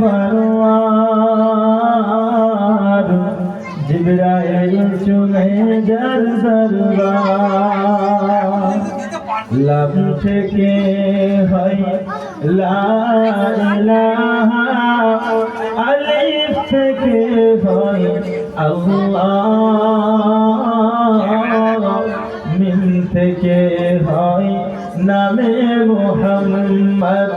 পরওয়ার জিবরাইল চুমে যার দরবার লাভ থেকে হয় লা ইলাহা আলিফ থেকে হয় আল্লাহ। মিম থেকে হয় নামে মোহাম্মদ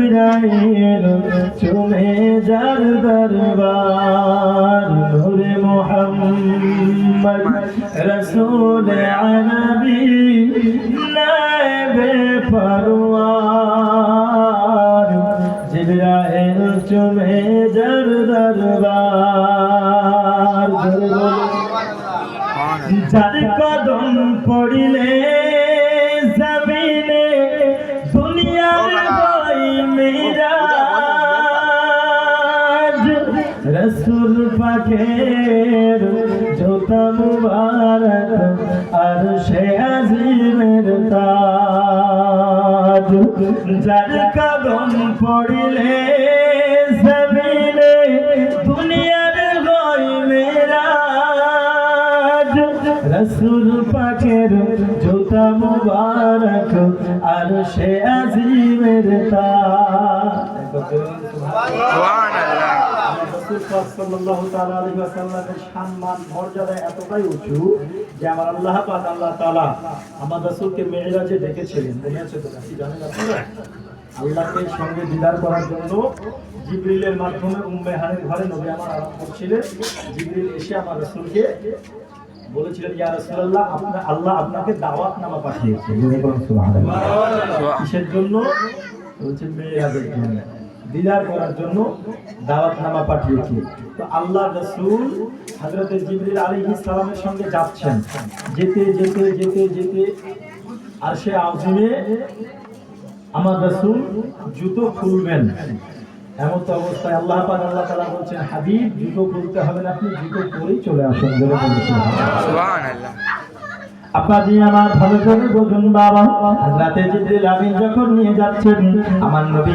জিবরাইল চুমে যার দরবার নূরে মোহাম্মদ রসুল আরবি নায়েবে পরওয়ার জিবরাইল চুমে যার দরবার যার কদম পড়িলে রসুল পাখের জোতা মুবারক আর সে আজিমের তাজ। যার কদম পড়িলে জমিনে দুনিয়ার বই মিরাজ। রসুল পাকের জুতা মুবারক আর সে আজিমের সম্মান মর্যাদা এতটাই উঁচু যে আমার আল্লাহ পাক আল্লাহ তাআলা আমার রাসূলকে মেরাজে ডেকেছিলেন। মনে আছে তো কি জানেন আপনারা? আল্লাহকে সঙ্গে দিদার করার জন্য জিবরিলের মাধ্যমে উম্মে হানের ঘরে নবী আমার আরাম করছিলেন। জিবরিল এসে আমার রাসূলকে বলেছিলেন ইয়া রাসূলুল্লাহ আপনার আল্লাহ আপনাকে দাওয়াত নামা পাঠিয়েছে। কিসের জন্য? বলছে মেয়েরাজের জন্য। দিদার করার জন্য দাওয়াত নামা পাঠিয়েছে। তো আল্লাহ রাসূল হযরত জিবরিল আলী ইসলামের সঙ্গে যাচ্ছেন। যেতে যেতে যেতে যেতে। আর সে আজমে আমার রাসূল জুতো খুলবেন। এমন তো অবস্থায় আল্লাহ পাক আল্লাহ তাআলা বলছেন হাবিব জুতো খুলতে হবে না আপনি জুতো পরেই চলে আসুন। দিয়ে আমার ভালো করে বুঝুন বাবা। রাতে জিবরিল আমিন যখন নিয়ে যাচ্ছেন আমার নবী